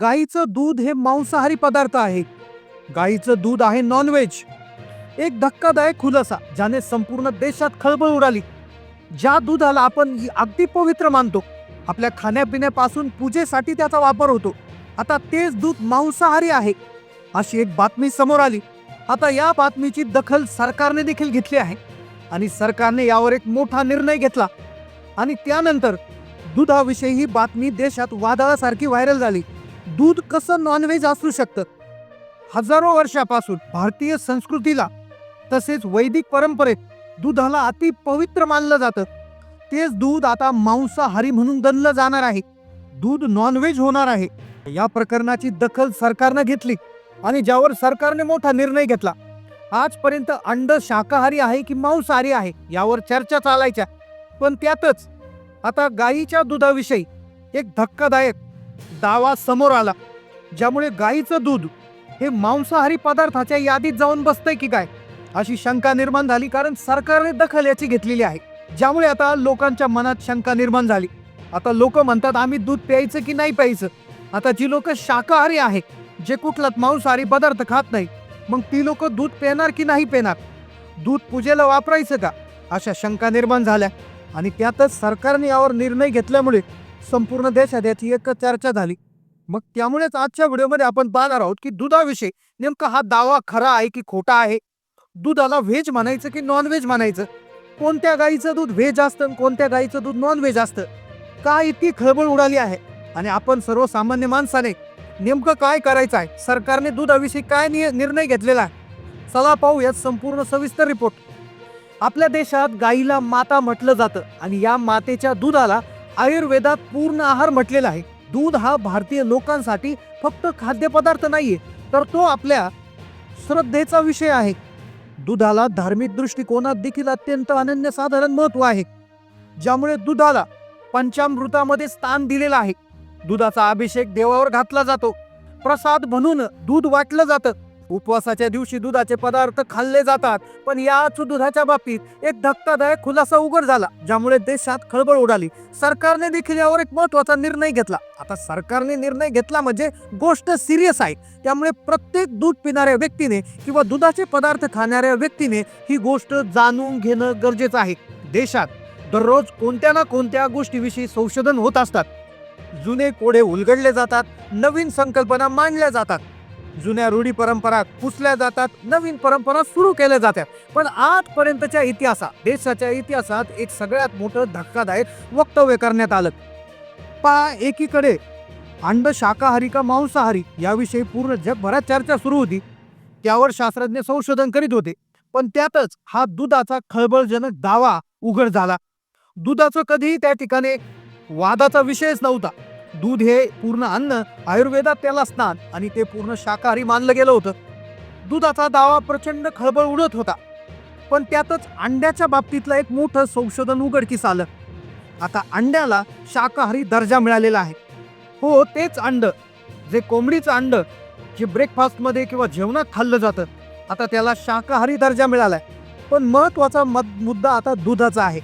गाईचं दूध हे मांसाहारी पदार्थ आहे. गाईचं दूध आहे नॉनव्हेज एक धक्कादायक खुलासा ज्याने संपूर्ण देशात खळबळ उडाली. ज्या दुधाला आपण अगदी पवित्र मानतो आपल्या खाण्यापिण्यापासून पूजेसाठी त्याचा वापर होतो. आता तेच दूध मांसाहारी आहे अशी एक बातमी समोर आली. आता या बातमीची दखल सरकारने देखील घेतली आहे आणि सरकारने यावर एक मोठा निर्णय घेतला. आणि त्यानंतर दुधाविषयी ही बातमी देशात वादळासारखी व्हायरल झाली. दूध कसं नॉनव्हेज असू शकतं? हजारो वर्षापासून भारतीय संस्कृतीला तसेच वैदिक परंपरेत दुधाला अति पवित्र मानलं जातं. तेच दूध आता मांसाहारी म्हणून गणलं जाणार आहे. दूध नॉनव्हेज होणार आहे. या प्रकरणाची दखल सरकारनं घेतली आणि ज्यावर सरकारने मोठा निर्णय घेतला. आजपर्यंत अंड शाकाहारी आहे की मांसाहारी आहे यावर चर्चा चालायच्या. पण त्यातच आता गाईच्या दुधाविषयी एक धक्कादायक दावा समोर आला ज्यामुळे गाईचं दूध हे मांसाहारी पदार्थाच्या यादीत जाऊन बसतंय की काय? अशी शंका निर्माण झाली कारण सरकारने दखल याची घेतलेली आहे. ज्यामुळे आता लोकांच्या मनात शंका निर्माण झाली. आता लोक म्हणतात आम्ही दूध प्यायचं की नाही प्यायचं? आता जी लोक शाकाहारी आहे जे कुठलाच मांसाहारी पदार्थ खात नाही मग ती लोक दूध पिणार की नाही पिणार? दूध पूजेला वापरायचं का? अशा शंका निर्माण झाल्या आणि त्यातच सरकारने यावर निर्णय घेतल्यामुळे संपूर्ण देशात याची एक चर्चा झाली. मग त्यामुळेच आजच्या व्हिडिओमध्ये आपण पाहणार आहोत की दुधाविषयी नेमका हा दावा खरा आहे की खोटा आहे? दुधाला व्हेज म्हणायचं की नॉन व्हेज म्हणायचं? कोणत्या गाईचं दूध व्हेज असतं आणि कोणत्या गाईचं दूध नॉन व्हेज असतं? का इतकी खळबळ उडाली आहे? आणि आपण सर्वसामान्य माणसाने नेमकं काय करायचं आहे? सरकारने दुधाविषयी काय नि- निर्णय घेतलेला आहे? चला पाहू यात संपूर्ण सविस्तर रिपोर्ट आपल्या देशात गाईला माता म्हटलं जातं आणि या मातेच्या दुधाला आयुर्वेदात पूर्ण आहार म्हटलेला आहे. दूध हा भारतीय लोकांसाठी फक्त खाद्यपदार्थ नाहीये तर तो आपल्या श्रद्धेचा विषय आहे. दुधाला धार्मिक दृष्टिकोनात देखील अत्यंत अनन्यसाधारण महत्त्व आहे ज्यामुळे दुधाला पंचामृतामध्ये स्थान दिलेलं आहे. दुधाचा अभिषेक देवावर घातला जातो. प्रसाद म्हणून दूध वाटलं जातं. उपवासाच्या दिवशी दुधाचे पदार्थ खाल्ले जातात पण याच दुधाच्या बाबतीत एक धक्कादायक खुलासा उघड झाला ज्यामुळे देशात खळबळ उडाली. सरकारने देखील यावर एक महत्त्वाचा निर्णय घेतला. आता सरकारने निर्णय घेतला म्हणजे गोष्ट सिरियस आहे. त्यामुळे प्रत्येक दूध पिणाऱ्या व्यक्तीने किंवा दुधाचे पदार्थ खाणाऱ्या व्यक्तीने ही गोष्ट जाणून घेणं गरजेचं आहे. देशात दररोज कोणत्या ना कोणत्या गोष्टीविषयी संशोधन होत असतात. जुने कोडे उलगडले जातात नवीन संकल्पना मांडल्या जातात. जुन्या रूढी परंपरा पुसल्या जातात नवीन परंपरा सुरू केल्या जातात. पण आजपर्यंतच्या इतिहासात देशाच्या इतिहासात एक सगळ्यात मोठं धक्कादायक वक्तव्य करण्यात आलं. पा एकीकडे अंड शाकाहारी का मांसाहारी याविषयी पूर्ण जगभरात चर्चा सुरू होती. त्यावर शास्त्रज्ञ संशोधन करीत होते. पण त्यातच हा दुधाचा खळबळजनक दावा उघड झाला. दुधाचं कधीही त्या ठिकाणी वादाचा विषयच नव्हता. दूध हे पूर्ण अन्न आयुर्वेदात त्याला स्नान आणि ते पूर्ण शाकाहारी मानलं गेलं होतं. दुधाचा दावा प्रचंड खळबळ उडत होता. पण त्यातच अंड्याच्या बाबतीतलं एक मोठं संशोधन उघडकीस आलं. आता अंड्याला शाकाहारी दर्जा मिळालेला आहे. हो तेच अंड. जे कोंबडीचं अंड जे ब्रेकफास्टमध्ये किंवा जेवणात खाल्लं जातं. आता त्याला शाकाहारी दर्जा मिळाला आहे पण महत्त्वाचा मद मुद्दा आता दुधाचा आहे.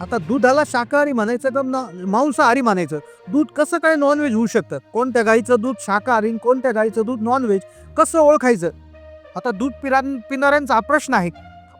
आता दुधाला शाकाहारी म्हणायचं का मांसाहारी म्हणायचं. दूध कसं काय नॉनव्हेज होऊ शकतं? कोणत्या गाईचं दूध शाकाहारी कोणत्या गाईचं दूध नॉनव्हेज कसं ओळखायचं? आता दूध पिरा पिणाऱ्यांचा हा प्रश्न आहे.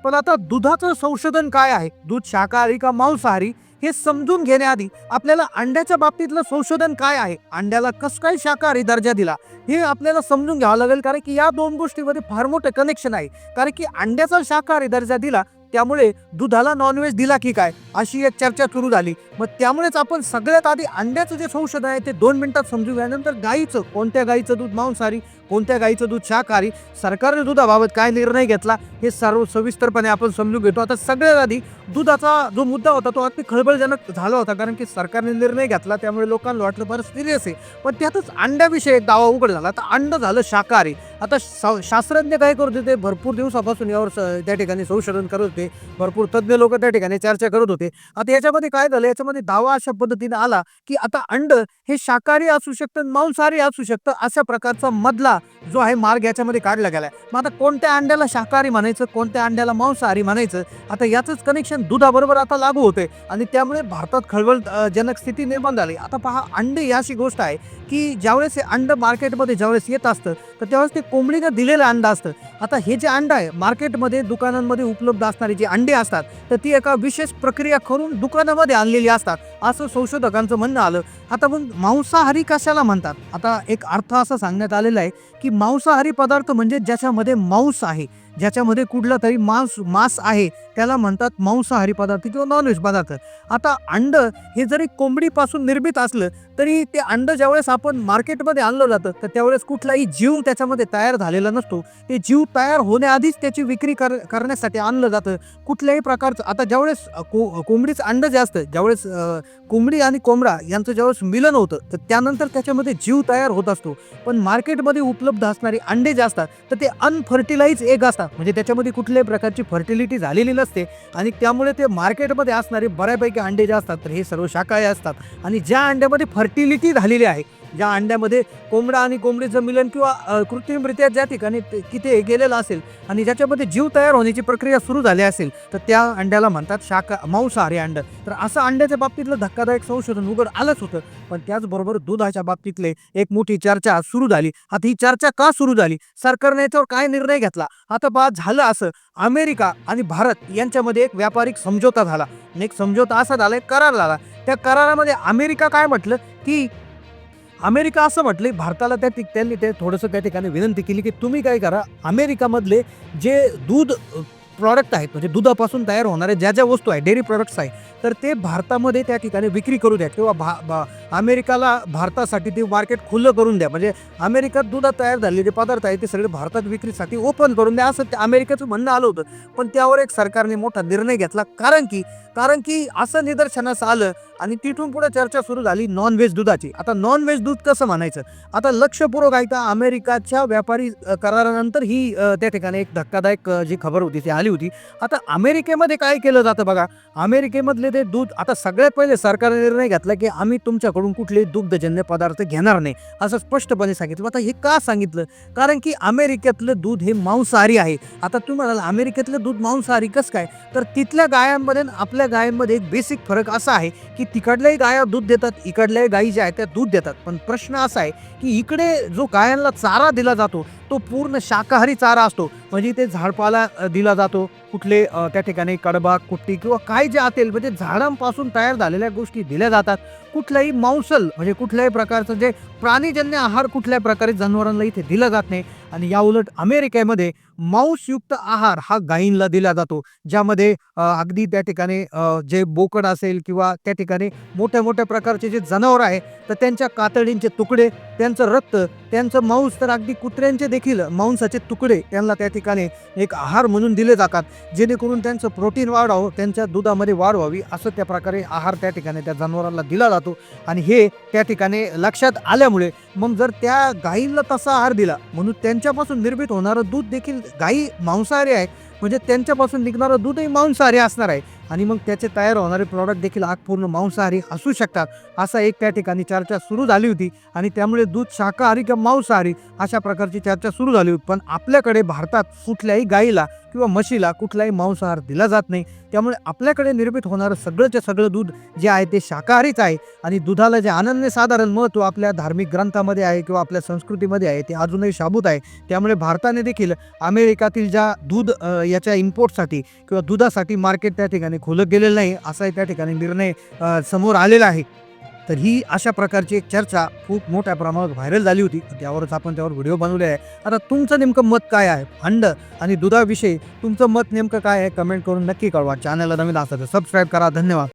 पण आता दुधाचं संशोधन काय आहे? दूध शाकाहारी का मांसाहारी? हे समजून घेण्याआधी आपल्याला अंड्याच्या बाबतीतलं संशोधन काय आहे? अंड्याला कसं काय शाकाहारी दर्जा दिला? हे आपल्याला समजून घ्यावं लागेल कारण की या दोन गोष्टीमध्ये फार मोठं कनेक्शन आहे. कारण की अंड्याचा शाकाहारी दर्जा दिला त्यामुळे दुधाला नॉनव्हेज दिला की काय? अशी एक चर्चा सुरू झाली. मग त्यामुळेच आपण सगळ्यात आधी अंड्याचं जे संशोधन आहे ते दोन मिनिटात समजू घ्यानंतर गाईचं कोणत्या गाईचं दूध मांसाहारी कोणत्या गाईचं दूध शाकाहारी सरकारने दुधाबाबत काय निर्णय घेतला हे सर्व सविस्तरपणे आपण समजून घेतो. आता सगळ्यात आधी दुधाचा जो मुद्दा होता तो अगदी खळबळजनक झाला होता कारण की सरकारने निर्णय घेतला त्यामुळे लोकांना वाटलं बरं सिरियस आहे. पण त्यातच अंड्याविषयी एक दावा उघड झाला. आता अंड झालं शाकाहारी. आता शा- शास्त्रज्ञ काय करत होते? भरपूर दिवसापासून यावर स- त्या ठिकाणी संशोधन करत होते. भरपूर तज्ज्ञ लोक त्या ठिकाणी चर्चा करत होते. आता याच्यामध्ये काय झालं? याच्यामध्ये दावा अशा पद्धतीने आला की आता अंड हे शाकाहारी असू शकतं मांसाहारी असू शकतं अशा प्रकारचा मधला जो आहे मार्ग याच्यामध्ये काढला गेलाय. मग आता कोणत्या अंड्याला शाकाहारी म्हणायचं? कोणत्या अंड्याला मांसाहारी म्हणायचं? आता याचंच कनेक्शन दुधाबरोबर आता लागू होते आणि त्यामुळे भारतात खळबळ जनक स्थिती निर्माण झाली. आता पहा अंडे ही अशी गोष्ट आहे की ज्यावेळेस हे अंड मार्केटमध्ये ज्यावेळेस येत असतं तर त्यावेळेस ते कोंबडीनं दिलेलं अंड असतं. आता हे जे अंड आहे मार्केटमध्ये दुकानांमध्ये उपलब्ध असणार जी अंडी असतात तर ती एका विशेष प्रक्रिया करून दुकानामध्ये आणलेली असतात असं संशोधकांचं म्हणणं आलं. आता मग मांसाहारी कशाला म्हणतात? आता एक अर्थ असा सांगण्यात आलेला आहे की मांसाहारी पदार्थ म्हणजे ज्याच्यामध्ये मांस आहे. ज्याच्यामध्ये कुठला तरी मांस मांस आहे त्याला म्हणतात मांसाहारी पदार्थ किंवा नॉनव्हेज पदार्थ. आता अंडं हे जरी कोंबडीपासून निर्मित असलं तरी ते अंडं ज्यावेळेस आपण मार्केटमध्ये आणलं जातं तर त्यावेळेस कुठलाही जीव त्याच्यामध्ये तयार झालेला नसतो. ते जीव तयार होण्याआधीच त्याची विक्री कर करण्यासाठी आणलं जातं. कुठल्याही प्रकारचं आता ज्यावेळेस को कोंबडीचं अंडं जे असतं ज्यावेळेस कोंबडी आणि कोंबडा यांचं ज्यावेळेस मिलन होतं तर त्यानंतर त्याच्यामध्ये जीव तयार होत असतो. पण मार्केटमध्ये उपलब्ध असणारी अंडे जे असतात तर ते अनफर्टिलाइज एग असतात. म्हणजे त्याच्यामध्ये कुठल्याही प्रकारची फर्टिलिटी झालेली नसते आणि त्यामुळे ते मार्केटमध्ये असणारे बऱ्यापैकी अंडे जे असतात तर हे सर्व शाकाहारी असतात. आणि ज्या अंड्यामध्ये फर्टिलिटी झालेली आहे ज्या अंड्यामध्ये कोंबडा आणि कोंबडीचं मिलन किंवा कृत्रिमरित्या ज्या ठिकाणी ते- तिथे गेलेलं असेल आणि ज्याच्यामध्ये जीव तयार होण्याची प्रक्रिया सुरू झाली असेल तर त्या अंड्याला म्हणतात शाका मांसाहारी अंड. तर असं अंड्याच्या बाबतीतलं धक्कादायक संशोधन उघड आलंच होतं पण त्याचबरोबर दुधाच्या बाबतीतले एक मोठी चर्चा सुरू झाली. आता ही चर्चा का सुरू झाली? सरकारने याच्यावर काय निर्णय घेतला? आता बा झालं असं. अमेरिका आणि भारत यांच्यामध्ये एक व्यापारिक समझोता झाला. आणि एक समझोता असा झाला एक करार झाला. त्या करारामध्ये अमेरिका काय म्हटलं? की अमेरिका असं म्हटलं भारताला त्या त्यांनी ते थोडंसं त्या ठिकाणी विनंती केली की तुम्ही काय करा अमेरिकामधले जे दूध प्रॉडक्ट आहेत म्हणजे दुधापासून तयार होणारे ज्या ज्या वस्तू आहेत डेअरी प्रॉडक्ट्स आहेत तर ते भारतामध्ये त्या ठिकाणी विक्री करू द्या किंवा भा भा अमेरिकाला भारतासाठी ते मार्केट खुलं करून द्या. म्हणजे अमेरिकात दुधात तयार झालेले जे पदार्थ आहेत ते सगळे भारतात विक्रीसाठी ओपन करून द्या. असं ते अमेरिकेचं म्हणणं आलं होतं. पण त्यावर एक सरकारने मोठा निर्णय घेतला. कारण की कारण की असं निदर्शनास आलं आणि तिथून पुढे चर्चा सुरू झाली नॉनव्हेज दुधाची. आता नॉनव्हेज दूध कसं म्हणायचं? आता लक्षपूर्वक ऐका अमेरिकाच्या व्यापारी करारानंतर ही त्या ठिकाणी एक धक्कादायक जी खबर होती ती आली होती. आता अमेरिकेमध्ये काय केलं जातं बघा? अमेरिकेमधले ते दूध आता सगळ्यात पहिले सरकारने निर्णय घेतला की आम्ही तुमच्याकडून कुठलेही दुग्धजन्य पदार्थ घेणार नाही असं स्पष्टपणे सांगितलं. आता हे का सांगितलं? कारण की अमेरिकेतलं दूध हे मांसाहारी आहे. आता तुम्ही म्हणाल अमेरिकेतलं दूध मांसाहारी कसं काय? तर तिथल्या गायांमध्ये आपल्या गायांमध्ये एक बेसिक फरक असा आहे की तिकडल्याही गाया दूध देतात इकडल्याही गायी ज्या आहेत त्या दूध देतात. पण प्रश्न असा आहे की इकडे जो गायांना चारा दिला जातो तो पूर्ण शाकाहारी चारा असतो. म्हणजे ते झाडपाला दिला जातो. कुठले त्या ठिकाणी कडबा कुट्टी किंवा काय जे असेल म्हणजे झाडांपासून तयार झालेल्या गोष्टी दिल्या जातात. कुठल्याही मांसल म्हणजे कुठल्याही प्रकारचं जे प्राणीजन्य आहार कुठल्याही प्रकारे जनावरांना इथे दिला जात नाही. आणि या उलट अमेरिकेमध्ये मांसयुक्त आहार हा गायींना दिला जातो ज्यामध्ये अगदी त्या ठिकाणी जे बोकड असेल किंवा त्या ठिकाणी मोठ्या मोठ्या प्रकारचे जे जनावर आहे तर त्यांच्या कातडींचे तुकडे त्यांचं रक्त त्यांचं मांस तर अगदी कुत्र्यांचे देखील मांसाचे तुकडे त्यांना त्या ठिकाणी एक आहार म्हणून दिले जातात. जेणेकरून त्यांचं प्रोटीन वाढावं त्यांच्या दुधामध्ये वाढ व्हावी असं त्या प्रकारे आहार त्या ठिकाणी त्या जनावरांना दिला जातो. आणि हे त्या ठिकाणी लक्षात आल्यामुळे मग जर त्या गाईला तसा आहार दिला म्हणून त्यांच्यापासून निर्मित होणारं दूध देखील गाई मांसाहारी आहे म्हणजे त्यांच्यापासून निघणारं दूधही मांसाहारी असणार आहे. आणि मग त्याचे तयार होणारे प्रॉडक्ट देखील आग पूर्ण मांसाहारी असू शकतात. असा एक त्या ठिकाणी चर्चा सुरू झाली होती. आणि त्यामुळे दूध शाकाहारी किंवा मांसाहारी अशा प्रकारची चर्चा सुरू झाली होती. पण आपल्याकडे भारतात कुठल्याही गाईला किंवा म्हशीला कुठलाही मांसाहार दिला जात नाही. त्यामुळे आपल्याकडे निर्मित होणारं सगळंच्या सगळं दूध जे आहे ते शाकाहारीच आहे आणि दुधाला जे अनन्यसाधारण महत्त्व आपल्या धार्मिक ग्रंथामध्ये आहे किंवा आपल्या संस्कृतीमध्ये आहे ते अजूनही शाबूत आहे. त्यामुळे भारताने देखील अमेरिकातील ज्या दूध याच्या इम्पोर्टसाठी किंवा दुधासाठी मार्केट त्या ठिकाणी खुलं गेलेलं नाही असाही त्या ठिकाणी निर्णय समोर आलेला आहे. तर ही अशा प्रकारची एक चर्चा खूप मोठ्या प्रमाणात व्हायरल झाली होती. त्यावरच आपण त्यावर व्हिडिओ बनवले आहे. आता तुमचं नेमकं मत काय आहे? अंड आणि दुधाविषयी तुमचं मत नेमकं काय आहे? कमेंट करून नक्की कळवा. चॅनलला नवीन असेल तर सबस्क्राईब करा. धन्यवाद.